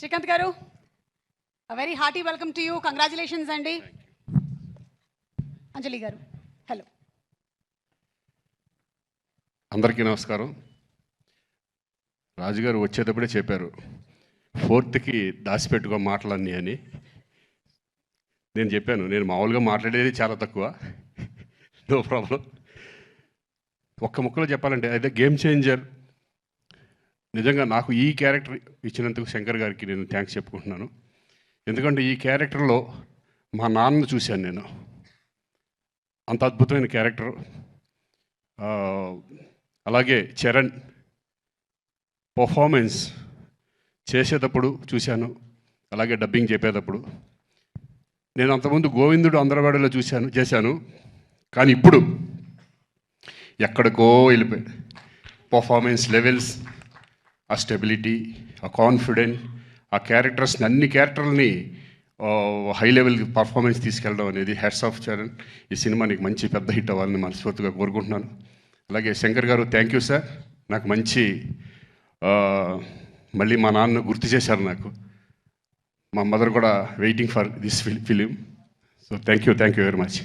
Srikanth garu very hearty welcome to you congratulations అండి. అంజలి గారు hello అందరికీ నమస్కారం. రాజుగారు వచ్చేటప్పుడే చెప్పారు ఫోర్త్కి దాచిపెట్టుకో మాటలన్నీ అని. నేను చెప్పాను నేను మామూలుగా మాట్లాడేది చాలా తక్కువ. నో ప్రాబ్లం ఒక్క ముక్కలో చెప్పాలంటే అదే గేమ్ చేంజర్ నిజంగా నాకు ఈ క్యారెక్టర్ ఇచ్చినందుకు శంకర్ గారికి నేను థ్యాంక్స్ చెప్పుకుంటున్నాను. ఎందుకంటే ఈ క్యారెక్టర్లో మా నాన్నను చూశాను నేను. అంత అద్భుతమైన క్యారెక్టర్. అలాగే చరణ్ పర్ఫార్మెన్స్ చేసేటప్పుడు చూశాను. అలాగే డబ్బింగ్ చెప్పేటప్పుడు. నేను అంతకుముందు గోవిందుడు అందరవాడలో చూశాను చేశాను. కానీ ఇప్పుడు ఎక్కడికో వెళ్ళిపోయాడు పర్ఫార్మెన్స్ లెవెల్స్ ఆ స్టెబిలిటీ ఆ కాన్ఫిడెంట్ ఆ క్యారెక్టర్స్ అన్ని క్యారెక్టర్ని హై లెవెల్ పర్ఫార్మెన్స్ తీసుకెళ్ళడం అనేది హెడ్స్ ఆఫ్ చరణ్ ఈ సినిమా నీకు మంచి పెద్ద హిట్ అవ్వాలని మనస్ఫూర్తిగా కోరుకుంటున్నాను. అలాగే శంకర్ గారు థ్యాంక్ యూ సార్ నాకు మంచి మళ్ళీ మా నాన్న గుర్తు చేశారు నాకు. మా మదర్ కూడా waiting for this film so thank you thank you very much